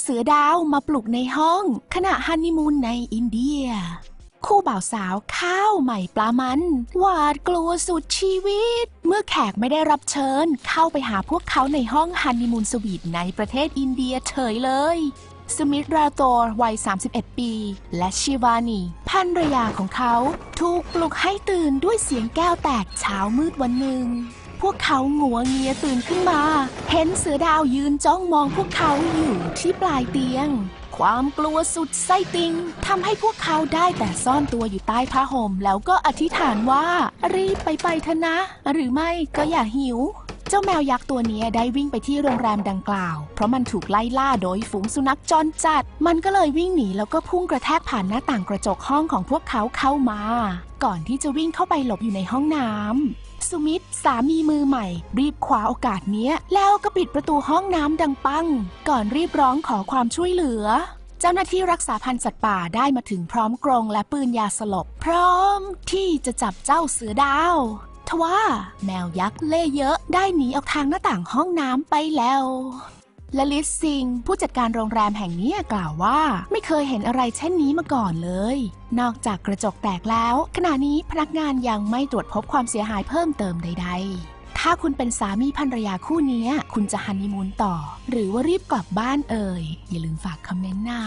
เสือดาวมาปลุกในห้อง ขณะฮันนีมูนในอินเดีย คู่บ่าวสาวข้าวใหม่ปลามัน หวาดกลัวสุดชีวิต เมื่อแขกไม่ได้รับเชิญ เข้าไปหาพวกเขาในห้องฮันนีมูนสวีทในประเทศอินเดียเฉยเลยสมิธราโตร์วัย 31 ปี และชิวานีภรรยาของเขา ถูกปลุกให้ตื่นด้วยเสียงแก้วแตกเช้ามืดวันหนึ่ง พวกเขางัวเงียตื่นขึ้นมา เห็นเสือดาวยืนจ้องมองพวกเขาอยู่ที่ปลายเตียง ความกลัวสุดไส้ติงทำให้พวกเขาได้แต่ซ่อนตัวอยู่ใต้ผ้าห่มแล้วก็อธิษฐานว่า รีบไปไปเถอะนะ หรือไม่ก็อย่าหิวเจ้าแมวยักษ์ตัวนี้ได้วิ่งไปที่โรงแรมดังกล่าว เพราะมันถูกไล่ล่าโดยฝูงสุนัขจรจัด มันก็เลยวิ่งหนีแล้วก็พุ่งกระแทกผ่านหน้าต่างกระจกห้องของพวกเขาเข้ามา ก่อนที่จะวิ่งเข้าไปหลบอยู่ในห้องน้ำ มิตร สามีมือใหม่ รีบคว้าโอกาสเนี้ย แล้วก็ปิดประตูห้องน้ำดังปัง ก่อนรีบร้องขอความช่วยเหลือเจ้าหน้าที่รักษาพันธุ์สัตว์ป่าได้มาถึงพร้อมกรงและปืนยาสลบ พร้อมที่จะจับเจ้าเสือดาว ทว่าแมวยักษ์เล่เยอะได้หนีออกทางหน้าต่างห้องน้ำไปแล้ว และลิสซิง ผู้จัดการโรงแรมแห่งนี้กล่าวว่าไม่เคยเห็นอะไรเช่นนี้มาก่อนเลย นอกจากกระจกแตกแล้ว ขณะนี้พนักงานยังไม่ตรวจพบความเสียหายเพิ่มเติมใด ๆถ้าคุณเป็นสามีภรรยาคู่นี้คุณจะฮันนีมูนต่อ หรือว่ารีบกลับบ้านเอ่ย อย่าลืมฝากคอมเมนต์นะ